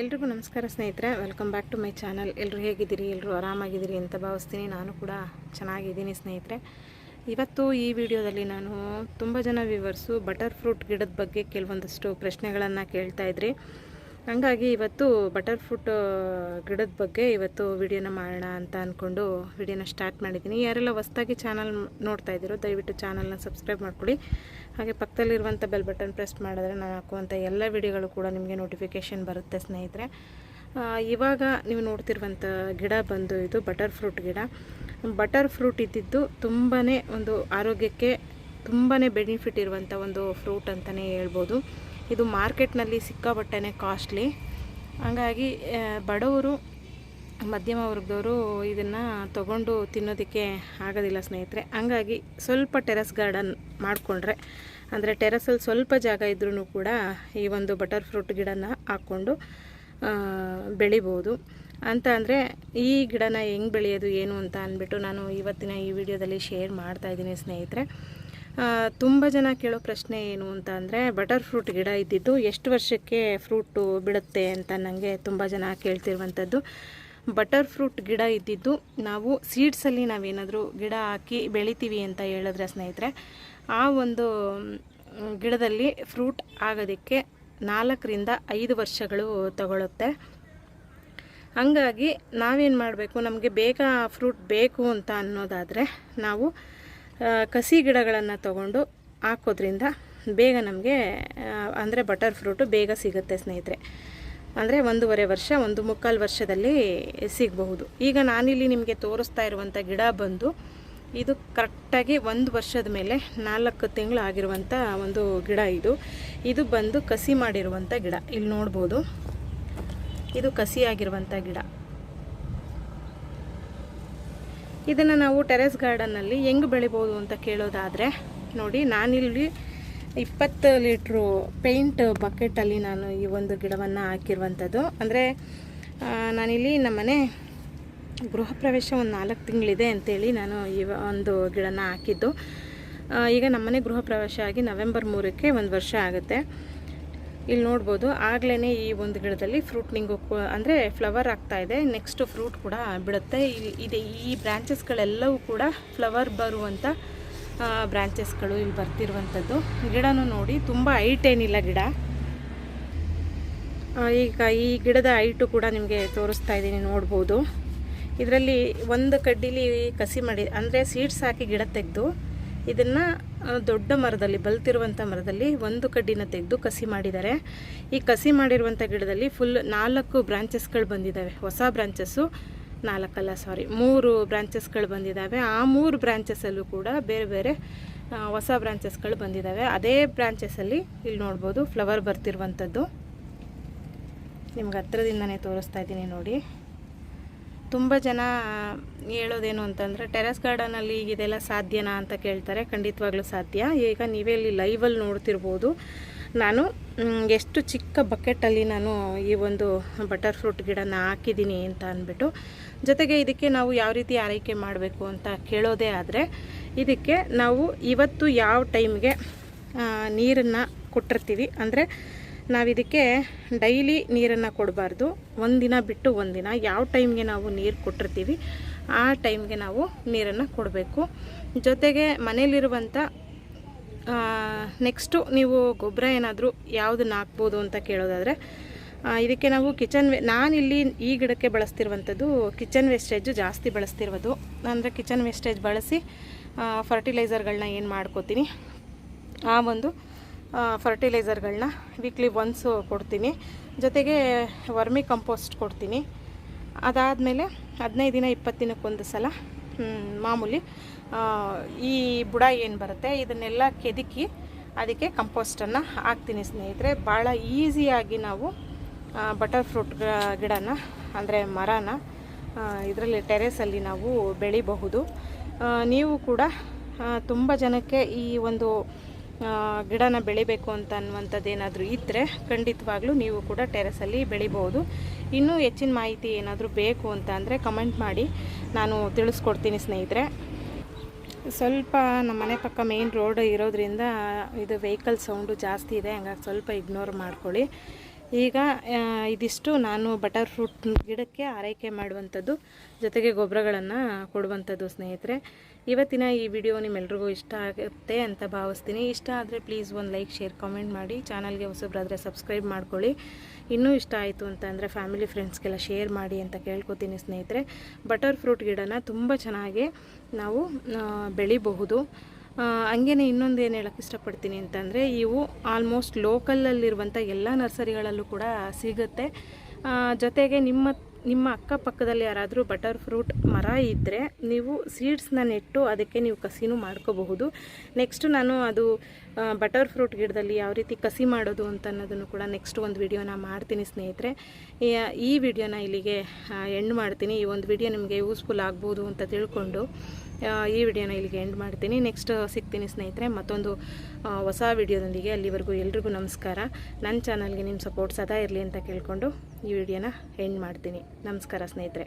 ಎಲ್ರಿಗೂ ನಮಸ್ಕಾರ ಸ್ನೇಹಿತರೆ welcome back to my channel ಎಲ್ಲರೂ ಹೇಗಿದ್ದೀರಿ? ಎಲ್ಲರೂ ಆರಾಮಾಗಿದ್ದೀರಿ ಅಂತ ಭಾವಿಸ್ತೀನಿ. ನಾನು ಕೂಡ ಚೆನ್ನಾಗಿದ್ದೀನಿ ಸ್ನೇಹಿತರೆ. ಇವತ್ತು ಈ ವಿಡಿಯೋದಲ್ಲಿ ನಾನು ತುಂಬ ಜನ ವಿವರ್ಸು ಬಟರ್ ಫ್ರೂಟ್ ಗಿಡದ ಬಗ್ಗೆ ಕೆಲವೊಂದಷ್ಟು ಪ್ರಶ್ನೆಗಳನ್ನು ಕೇಳ್ತಾ ಇದ್ರಿ. ಹಂಗಾಗಿ ಇವತ್ತು ಬಟರ್ ಫ್ರೂಟ್ ಗಿಡದ ಬಗ್ಗೆ ಇವತ್ತು ವಿಡಿಯೋನ ಮಾಡೋಣ ಅಂತ ಅಂದ್ಕೊಂಡು ವಿಡಿಯೋನ ಸ್ಟಾರ್ಟ್ ಮಾಡಿದ್ದೀನಿ. ಯಾರೆಲ್ಲ ಹೊಸ್ದಾಗಿ ಚಾನಲ್ ನೋಡ್ತಾ ಇದ್ದೀರೋ, ದಯವಿಟ್ಟು ಚಾನಲ್ನ ಸಬ್ಸ್ಕ್ರೈಬ್ ಮಾಡ್ಕೊಳ್ಳಿ. ಹಾಗೆ ಪಕ್ಕದಲ್ಲಿರುವಂಥ ಬೆಲ್ ಬಟನ್ ಪ್ರೆಸ್ ಮಾಡಿದ್ರೆ ನಾನು ಹಾಕುವಂಥ ಎಲ್ಲ ವಿಡಿಯೋಗಳು ಕೂಡ ನಿಮಗೆ ನೋಟಿಫಿಕೇಷನ್ ಬರುತ್ತೆ, ಸ್ನೇಹಿತರೆ. ಇವಾಗ ನೀವು ನೋಡ್ತಿರುವಂಥ ಗಿಡ ಬಂದು ಇದು ಬಟರ್ ಫ್ರೂಟ್ ಗಿಡ. ಬಟರ್ ಫ್ರೂಟ್ ಇದ್ದಿದ್ದು ತುಂಬಾ ಒಂದು ಆರೋಗ್ಯಕ್ಕೆ ತುಂಬಾ ಬೆನಿಫಿಟ್ ಇರುವಂಥ ಒಂದು ಫ್ರೂಟ್ ಅಂತಲೇ ಹೇಳ್ಬೋದು. ಇದು ಮಾರ್ಕೆಟ್ನಲ್ಲಿ ಸಿಕ್ಕಾಪಟ್ಟೆನೇ ಕಾಸ್ಟ್ಲಿ. ಹಂಗಾಗಿ ಬಡವರು, ಮಧ್ಯಮ ವರ್ಗದವರು ಇದನ್ನು ತಗೊಂಡು ತಿನ್ನೋದಕ್ಕೆ ಆಗೋದಿಲ್ಲ ಸ್ನೇಹಿತರೆ. ಹಂಗಾಗಿ ಸ್ವಲ್ಪ ಟೆರೆಸ್ ಗಾರ್ಡನ್ ಮಾಡಿಕೊಂಡ್ರೆ, ಅಂದರೆ ಟೆರೆಸಲ್ಲಿ ಸ್ವಲ್ಪ ಜಾಗ ಇದ್ರೂ ಕೂಡ ಈ ಒಂದು ಬಟರ್ ಫ್ರೂಟ್ ಗಿಡನ ಹಾಕ್ಕೊಂಡು ಬೆಳಿಬೋದು. ಅಂತ ಅಂದರೆ, ಈ ಗಿಡನ ಹೆಂಗೆ ಬೆಳೆಯೋದು, ಏನು ಅಂತ ಅಂದ್ಬಿಟ್ಟು ನಾನು ಇವತ್ತಿನ ಈ ವಿಡಿಯೋದಲ್ಲಿ ಶೇರ್ ಮಾಡ್ತಾ ಇದ್ದೀನಿ ಸ್ನೇಹಿತರೆ. ತುಂಬ ಜನ ಕೇಳೋ ಪ್ರಶ್ನೆ ಏನು ಅಂತ ಅಂದರೆ ಬಟರ್ ಫ್ರೂಟ್ ಗಿಡ ಇದ್ದಿದ್ದು ಎಷ್ಟು ವರ್ಷಕ್ಕೆ ಫ್ರೂಟು ಬಿಡುತ್ತೆ ಅಂತ ನನಗೆ ತುಂಬ ಜನ ಕೇಳ್ತಿರುವಂಥದ್ದು ಬಟರ್ ಫ್ರೂಟ್ ಗಿಡ ಇದ್ದಿದ್ದು ನಾವು ಸೀಡ್ಸಲ್ಲಿ ನಾವೇನಾದರೂ ಗಿಡ ಹಾಕಿ ಬೆಳಿತೀವಿ ಅಂತ ಹೇಳಿದ್ರೆ ಸ್ನೇಹಿತರೆ, ಆ ಒಂದು ಗಿಡದಲ್ಲಿ ಫ್ರೂಟ್ ಆಗೋದಕ್ಕೆ ನಾಲ್ಕರಿಂದ ಐದು ವರ್ಷಗಳು ತಗೊಳುತ್ತೆ. ಹಂಗಾಗಿ ನಾವೇನು ಮಾಡಬೇಕು, ನಮಗೆ ಬೇಗ ಫ್ರೂಟ್ ಬೇಕು ಅಂತ ಅನ್ನೋದಾದರೆ ನಾವು ಕಸಿ ಗಿಡಗಳನ್ನು ತಗೊಂಡು ಹಾಕೋದ್ರಿಂದ ಬೇಗ ನಮಗೆ ಅಂದರೆ ಬಟರ್ ಫ್ರೂಟು ಬೇಗ ಸಿಗುತ್ತೆ ಸ್ನೇಹಿತರೆ. ಅಂದರೆ ಒಂದೂವರೆ ವರ್ಷ, ಒಂದು ಮುಕ್ಕಾಲು ವರ್ಷದಲ್ಲಿ ಸಿಗಬಹುದು. ಈಗ ನಾನಿಲ್ಲಿ ನಿಮಗೆ ತೋರಿಸ್ತಾ ಇರುವಂಥ ಗಿಡ ಬಂದು, ಇದು ಕರೆಕ್ಟಾಗಿ ಒಂದು ವರ್ಷದ ಮೇಲೆ ನಾಲ್ಕು ತಿಂಗಳು ಆಗಿರುವಂಥ ಒಂದು ಗಿಡ ಇದು. ಇದು ಬಂದು ಕಸಿ ಮಾಡಿರುವಂಥ ಗಿಡ. ಇಲ್ಲಿ ನೋಡ್ಬೋದು. ಇದು ಕಸಿಯಾಗಿರುವಂಥ ಗಿಡ. ಇದನ್ನು ನಾವು ಟೆರೆಸ್ ಗಾರ್ಡನ್ನಲ್ಲಿ ಹೆಂಗೆ ಬೆಳಿಬೋದು ಅಂತ ಕೇಳೋದಾದರೆ, ನೋಡಿ, ನಾನಿಲ್ಲಿ ಇಪ್ಪತ್ತು ಲೀಟ್ರು ಪೇಂಟ್ ಬಕೆಟಲ್ಲಿ ನಾನು ಈ ಒಂದು ಗಿಡವನ್ನು ಹಾಕಿರುವಂಥದ್ದು. ಅಂದರೆ ನಾನಿಲ್ಲಿ ನಮ್ಮನೆ ಗೃಹ ಪ್ರವೇಶ ಒಂದು ನಾಲ್ಕು ತಿಂಗಳಿದೆ ಅಂತೇಳಿ ನಾನು ಈ ಒಂದು ಗಿಡನ ಹಾಕಿದ್ದು. ಈಗ ನಮ್ಮನೆ ಗೃಹ ಪ್ರವೇಶ ಆಗಿ ನವೆಂಬರ್ ಮೂರಕ್ಕೆ ಒಂದು ವರ್ಷ ಆಗುತ್ತೆ. ಇಲ್ಲಿ ನೋಡ್ಬೋದು ಆಗಲೇ ಈ ಒಂದು ಗಿಡದಲ್ಲಿ ಫ್ರೂಟ್ ನಿಂಗು ಅಂದರೆ ಫ್ಲವರ್ ಆಗ್ತಾ ಇದೆ. ನೆಕ್ಸ್ಟ್ ಫ್ರೂಟ್ ಕೂಡ ಬಿಡುತ್ತೆ. ಇದೆ ಈ ಬ್ರ್ಯಾಂಚಸ್ಗಳೆಲ್ಲವೂ ಕೂಡ ಫ್ಲವರ್ ಬರುವಂಥ ಬ್ರ್ಯಾಂಚಸ್ಗಳು ಇಲ್ಲಿ ಬರ್ತಿರುವಂಥದ್ದು ಗಿಡನೂ ನೋಡಿ, ತುಂಬ ಹೈಟ್ ಏನಿಲ್ಲ ಗಿಡ. ಈಗ ಈ ಗಿಡದ ಹೈಟು ಕೂಡ ನಿಮಗೆ ತೋರಿಸ್ತಾ ಇದ್ದೀನಿ, ನೋಡ್ಬೋದು. ಇದರಲ್ಲಿ ಒಂದು ಕಡ್ಡಿಲಿ ಕಸಿ ಮಾಡಿ, ಅಂದರೆ ಸೀಡ್ಸ್ ಹಾಕಿ ಗಿಡ ತೆಗೆದು, ಇದನ್ನು ದೊಡ್ಡ ಮರದಲ್ಲಿ ಬಲ್ತಿರುವಂಥ ಮರದಲ್ಲಿ ಒಂದು ಕಡ್ಡಿನ ತೆಗೆದು ಕಸಿ ಮಾಡಿದ್ದಾರೆ. ಈ ಕಸಿ ಮಾಡಿರುವಂಥ ಗಿಡದಲ್ಲಿ ಫುಲ್ ನಾಲ್ಕು ಬ್ರಾಂಚಸ್ಗಳು ಬಂದಿದ್ದಾವೆ. ಹೊಸ ಬ್ರಾಂಚಸ್ಸು ನಾಲ್ಕಲ್ಲ ಸಾರಿ ಮೂರು ಬ್ರಾಂಚಸ್ಗಳು ಬಂದಿದ್ದಾವೆ. ಆ ಮೂರು ಬ್ರಾಂಚಸ್ಸಲ್ಲೂ ಕೂಡ ಬೇರೆ ಬೇರೆ ಹೊಸ ಬ್ರಾಂಚಸ್ಗಳು ಬಂದಿದ್ದಾವೆ. ಅದೇ ಬ್ರಾಂಚಸ್ಸಲ್ಲಿ ಇಲ್ಲಿ ನೋಡ್ಬೋದು ಫ್ಲವರ್ ಬರ್ತಿರುವಂಥದ್ದು ನಿಮ್ಗೆ ಹತ್ರದಿಂದನೇ ತೋರಿಸ್ತಾ ಇದ್ದೀನಿ ನೋಡಿ. ತುಂಬ ಜನ ಹೇಳೋದೇನು ಅಂತಂದರೆ, ಟೆರೆಸ್ ಗಾರ್ಡನಲ್ಲಿ ಇದೆಲ್ಲ ಸಾಧ್ಯನಾ ಅಂತ ಕೇಳ್ತಾರೆ, ಖಂಡಿತವಾಗ್ಲೂ ಸಾಧ್ಯ. ಈಗ ನೀವೇ ಇಲ್ಲಿ ಲೈವಲ್ಲಿ ನೋಡ್ತಿರ್ಬೋದು. ನಾನು ಎಷ್ಟು ಚಿಕ್ಕ ಬಕೆಟಲ್ಲಿ ನಾನು ಈ ಒಂದು ಬಟರ್ ಫ್ರೂಟ್ ಗಿಡನ ಹಾಕಿದ್ದೀನಿ ಅಂತ ಅಂದ್ಬಿಟ್ಟು, ಜೊತೆಗೆ ಇದಕ್ಕೆ ನಾವು ಯಾವ ರೀತಿ ಆರೈಕೆ ಮಾಡಬೇಕು ಅಂತ ಕೇಳೋದೇ ಆದರೆ, ಇದಕ್ಕೆ ನಾವು ಇವತ್ತು ಯಾವ ಟೈಮ್ಗೆ ನೀರನ್ನು ಕೊಟ್ಟಿರ್ತೀವಿ ಅಂದರೆ ನಾವು ಇದಕ್ಕೆ ಡೈಲಿ ನೀರನ್ನು ಕೊಡಬಾರ್ದು. ಒಂದಿನ ಬಿಟ್ಟು ಒಂದಿನ ಯಾವ ಟೈಮ್ಗೆ ನಾವು ನೀರು ಕೊಟ್ಟಿರ್ತೀವಿ, ಆ ಟೈಮ್ಗೆ ನಾವು ನೀರನ್ನು ಕೊಡಬೇಕು. ಜೊತೆಗೆ ಮನೇಲಿರುವಂಥ ನೆಕ್ಸ್ಟು ನೀವು ಗೊಬ್ಬರ ಏನಾದರೂ ಯಾವುದನ್ನ ಹಾಕ್ಬೋದು ಅಂತ ಕೇಳೋದಾದರೆ ಇದಕ್ಕೆ ನಾವು ಕಿಚನ್ ವೇ ನಾನಿಲ್ಲಿ ಈ ಗಿಡಕ್ಕೆ ಬಳಸ್ತಿರುವಂಥದ್ದು ಕಿಚನ್ ವೇಸ್ಟೇಜು ಜಾಸ್ತಿ ಬಳಸ್ತಿರೋದು. ಅಂದರೆ ಕಿಚನ್ ವೇಸ್ಟೇಜ್ ಬಳಸಿ ಫರ್ಟಿಲೈಸರ್ಗಳನ್ನ ಏನು ಮಾಡ್ಕೋತೀನಿ, ಆ ಒಂದು ಫರ್ಟಿಲೈಸರ್ಗಳನ್ನ ವೀಕ್ಲಿ ಒನ್ಸು ಕೊಡ್ತೀನಿ. ಜೊತೆಗೆ ವರ್ಮಿ ಕಂಪೋಸ್ಟ್ ಕೊಡ್ತೀನಿ. ಅದಾದಮೇಲೆ ಹದಿನೈದು ದಿನ ಇಪ್ಪತ್ತು ದಿನಕ್ಕೊಂದು ಸಲ ಮಾಮೂಲಿ ಈ ಬುಡ ಏನು ಬರುತ್ತೆ, ಇದನ್ನೆಲ್ಲ ಕೆದಕಿ ಅದಕ್ಕೆ ಕಂಪೋಸ್ಟನ್ನು ಹಾಕ್ತೀನಿ ಸ್ನೇಹಿತರೆ. ಭಾಳ ಈಸಿಯಾಗಿ ನಾವು ಬಟರ್ ಫ್ರೂಟ್ ಗಿಡನ, ಅಂದರೆ ಮರನ ಇದರಲ್ಲಿ ಟೆರೆಸಲ್ಲಿ ನಾವು ಬೆಳಿಬಹುದು. ನೀವು ಕೂಡ ತುಂಬ ಜನಕ್ಕೆ ಈ ಒಂದು ಗಿಡನ ಬೆಳಿಬೇಕು ಅಂತ ಅನ್ನುವಂಥದ್ದು ಏನಾದರೂ ಇದ್ದರೆ ಖಂಡಿತವಾಗ್ಲೂ ನೀವು ಕೂಡ ಟೆರೆಸಲ್ಲಿ ಬೆಳಿಬೋದು. ಇನ್ನೂ ಹೆಚ್ಚಿನ ಮಾಹಿತಿ ಏನಾದರೂ ಬೇಕು ಅಂತ ಅಂದರೆ ಕಮೆಂಟ್ ಮಾಡಿ. ನಾನು ತಿಳಿಸ್ಕೊಡ್ತೀನಿ ಸ್ನೇಹಿತರೆ. ಸ್ವಲ್ಪ ನಮ್ಮ ಮನೆ ಪಕ್ಕ ಮೇನ್ ರೋಡ್ ಇರೋದ್ರಿಂದ ಇದು ವೆಹಿಕಲ್ ಸೌಂಡು ಜಾಸ್ತಿ ಇದೆ, ಹಂಗಾಗಿ ಸ್ವಲ್ಪ ಇಗ್ನೋರ್ ಮಾಡ್ಕೊಳ್ಳಿ. ಈಗ ಇದಿಷ್ಟು ನಾನು ಬಟರ್ ಫ್ರೂಟ್ ಗಿಡಕ್ಕೆ ಆರೈಕೆ ಮಾಡುವಂಥದ್ದು, ಜೊತೆಗೆ ಗೊಬ್ಬರಗಳನ್ನು ಕೊಡುವಂಥದ್ದು ಸ್ನೇಹಿತರೆ. ಇವತ್ತಿನ ಈ ವಿಡಿಯೋ ನಿಮ್ಮೆಲ್ರಿಗೂ ಇಷ್ಟ ಆಗುತ್ತೆ ಅಂತ ಭಾವಿಸ್ತೀನಿ. ಇಷ್ಟ ಆದರೆ ಪ್ಲೀಸ್ ಒಂದು ಲೈಕ್ ಶೇರ್ ಕಾಮೆಂಟ್ ಮಾಡಿ. ಚಾನಲ್ಗೆ ಹೊಸಬ್ರಾದರೆ ಸಬ್ಸ್ಕ್ರೈಬ್ ಮಾಡ್ಕೊಳ್ಳಿ. ಇನ್ನೂ ಇಷ್ಟ ಆಯಿತು ಅಂತ ಅಂದರೆ ಫ್ಯಾಮಿಲಿ ಫ್ರೆಂಡ್ಸ್ಗೆಲ್ಲ ಶೇರ್ ಮಾಡಿ ಅಂತ ಕೇಳ್ಕೊತೀನಿ ಸ್ನೇಹಿತರೆ. ಬಟರ್ ಫ್ರೂಟ್ ಗಿಡನ ತುಂಬ ಚೆನ್ನಾಗಿ ನಾವು ಬೆಳಿಬಹುದು. ಹಂಗೇನೆ ಇನ್ನೊಂದು ಏನು ಹೇಳಕ್ಕೆ ಇಷ್ಟಪಡ್ತೀನಿ ಅಂತಂದರೆ ಇವು ಆಲ್ಮೋಸ್ಟ್ ಲೋಕಲಲ್ಲಿರುವಂಥ ಎಲ್ಲ ನರ್ಸರಿಗಳಲ್ಲೂ ಕೂಡ ಸಿಗುತ್ತೆ. ಜೊತೆಗೆ ನಿಮ್ಮ ನಿಮ್ಮ ಅಕ್ಕಪಕ್ಕದಲ್ಲಿ ಯಾರಾದರೂ ಬಟರ್ ಫ್ರೂಟ್ ಮರ ಇದ್ದರೆ ನೀವು ಸೀಡ್ಸ್ನ ನೆಟ್ಟು ಅದಕ್ಕೆ ನೀವು ಕಸಿನೂ ಮಾಡ್ಕೋಬಹುದು. ನೆಕ್ಸ್ಟ್ ನಾನು ಅದು ಬಟರ್ ಫ್ರೂಟ್ ಗಿಡದಲ್ಲಿ ಯಾವ ರೀತಿ ಕಸಿ ಮಾಡೋದು ಅಂತ ಅನ್ನೋದನ್ನು ಕೂಡ ನೆಕ್ಸ್ಟ್ ಒಂದು ವಿಡಿಯೋನ ಮಾಡ್ತೀನಿ ಸ್ನೇಹಿತರೆ. ಈ- ವಿಡಿಯೋನ ಇಲ್ಲಿಗೆ ಎಂಡ್ ಮಾಡ್ತೀನಿ. ಈ ಒಂದು ವಿಡಿಯೋ ನಿಮಗೆ ಯೂಸ್ಫುಲ್ ಆಗ್ಬೋದು ಅಂತ ತಿಳ್ಕೊಂಡು ಈ ವಿಡಿಯೋನ ಇಲ್ಲಿಗೆ ಎಂಡ್ ಮಾಡ್ತೀನಿ. ನೆಕ್ಸ್ಟ್ ಸಿಗ್ತೀನಿ ಸ್ನೇಹಿತರೆ. ಮತ್ತೊಂದು ಹೊಸ ವಿಡಿಯೋದೊಂದಿಗೆ ಅಲ್ಲಿವರೆಗೂ ಎಲ್ರಿಗೂ ನಮಸ್ಕಾರ. ನನ್ನ ಚಾನಲ್ಗೆ ನಿಮ್ಮ ಸಪೋರ್ಟ್ ಸದಾ ಇರಲಿ ಅಂತ ಕೇಳಿಕೊಂಡು ಈ ವಿಡಿಯೋನ ಎಂಡ್ ಮಾಡ್ತೀನಿ. ನಮಸ್ಕಾರ ಸ್ನೇಹಿತರೆ.